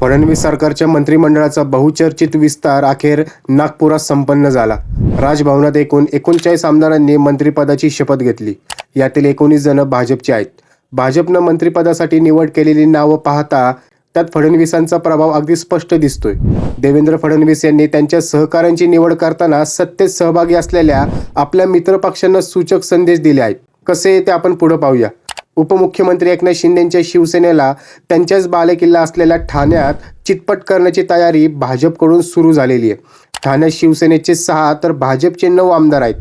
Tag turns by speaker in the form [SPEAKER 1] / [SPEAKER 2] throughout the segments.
[SPEAKER 1] फडणवीस सरकारच्या मंत्रिमंडळाचा बहुचर्चित विस्तार अखेर नागपुरात संपन्न झाला. राजभवनात एकूण एकोणचाळीस आमदारांनी मंत्रिपदाची शपथ घेतली. यातील एकोणीस जण भाजपचे आहेत. भाजपनं मंत्रिपदासाठी निवड केलेली नावं पाहता त्यात फडणवीसांचा प्रभाव अगदी स्पष्ट दिसतोय. देवेंद्र फडणवीस यांनी त्यांच्या सहकाऱ्यांची निवड करताना सत्तेत सहभागी असलेल्या आपल्या मित्रपक्षांना सूचक संदेश दिले आहेत. कसे ते आपण पुढे पाहूया. उपमुख्यमंत्री एकनाथ शिंदेच्या शिवसेनेला त्यांच्याच बालेकिल्ला असलेल्या ठाण्यात चितपट करण्याची तयारी भाजपकडून सुरू झालेली आहे. ठाण्यात शिवसेनेचे सहा तर भाजपचे नऊ आमदार आहेत.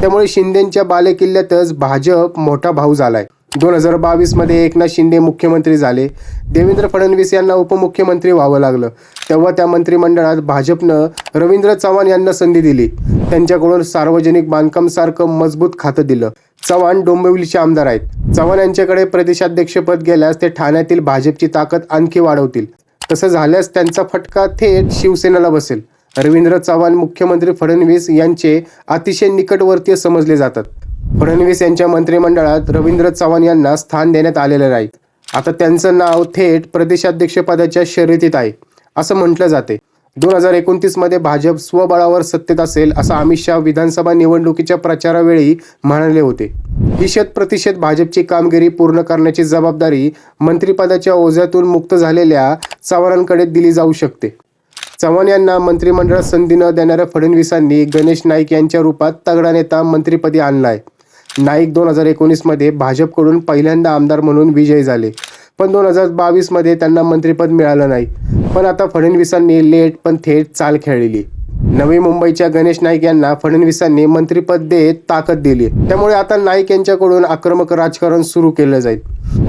[SPEAKER 1] त्यामुळे शिंदेच्या बालेकिल्ल्यातच भाजप मोठा भाऊ झालाय. दोन हजार बावीसमध्ये एकनाथ शिंदे मुख्यमंत्री झाले. देवेंद्र फडणवीस यांना उपमुख्यमंत्री व्हावं लागलं. तेव्हा त्या मंत्रिमंडळात भाजपनं रवींद्र चव्हाण यांना संधी दिली. त्यांच्याकडून सार्वजनिक बांधकाम सारखं मजबूत खातं दिलं. चव्हाण डोंबिवलीचे आमदार आहेत. चव्हाण यांच्याकडे प्रदेशाध्यक्षपद गेल्यास ते ठाण्यातील भाजपची ताकद आणखी वाढवतील. तसं झाल्यास त्यांचा फटका थेट शिवसेनेला बसेल. रवींद्र चव्हाण मुख्यमंत्री फडणवीस यांचे अतिशय निकटवर्तीय समजले जातात. फडणवीस यांच्या मंत्रिमंडळात रवींद्र चव्हाण यांना स्थान देण्यात आलेलं नाही. आता त्यांचं नाव थेट प्रदेशाध्यक्षपदाच्या शर्यतीत आहे असं म्हटलं जाते. दोन हजार एकोणतीसमध्ये भाजप स्वबळावर सत्तेत असेल असं अमित शहा विधानसभा निवडणुकीच्या प्रचारावेळी म्हणाले होते. ही शत प्रतिशत भाजपची कामगिरी पूर्ण करण्याची जबाबदारी मंत्रिपदाच्या ओझ्यातून मुक्त झालेल्या चव्हाणांकडे दिली जाऊ शकते. चव्हाण यांना मंत्रिमंडळात संधी न देणाऱ्या फडणवीसांनी गणेश नाईक यांच्या रूपात तगडा नेता मंत्रिपदी आणलाय. नाईक दोन हजार एकोणीसमध्ये भाजपकडून पहिल्यांदा आमदार म्हणून विजयी झाले. पण दोन हजार बावीसमध्ये त्यांना मंत्रिपद मिळालं नाही. पण आता फडणवीसांनी लेट पण थेट चाल खेळलेली. नवी मुंबईच्या गणेश नाईक यांना फडणवीसांनी मंत्रिपद देत ताकद दिली. त्यामुळे आता नाईक यांच्याकडून आक्रमक राजकारण सुरू केलं जाईल.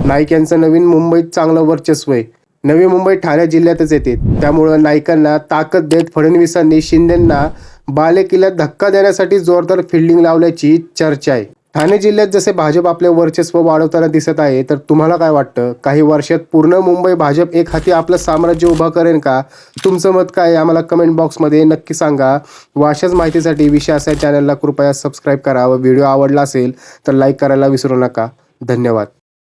[SPEAKER 1] नाईक यांचं नवीन मुंबईत चांगलं वर्चस्व आहे. नवी मुंबई ठाणे जिल्ह्यातच येते. त्यामुळं नाईकांना ताकद देत फडणवीसांनी शिंदेंना बालेकिल्ल्यात धक्का देण्यासाठी जोरदार फिल्डिंग लावल्याची चर्चा आहे. ठाणे जिल्ह्यात जसे भाजप आपले वर्चस्व वाढवताना दिसत आहे तर तुम्हाला काय वाटतं? काही वर्षात पूर्ण मुंबई भाजप एक हाती आपलं साम्राज्य उभं करेन का? तुमचं मत काय आहे? आम्हाला कमेंट बॉक्समध्ये नक्की सांगा. व अशाच माहितीसाठी विषय असा चॅनलला कृपया सबस्क्राईब करा व व्हिडिओ आवडला असेल तर लाईक करायला विसरू नका. धन्यवाद.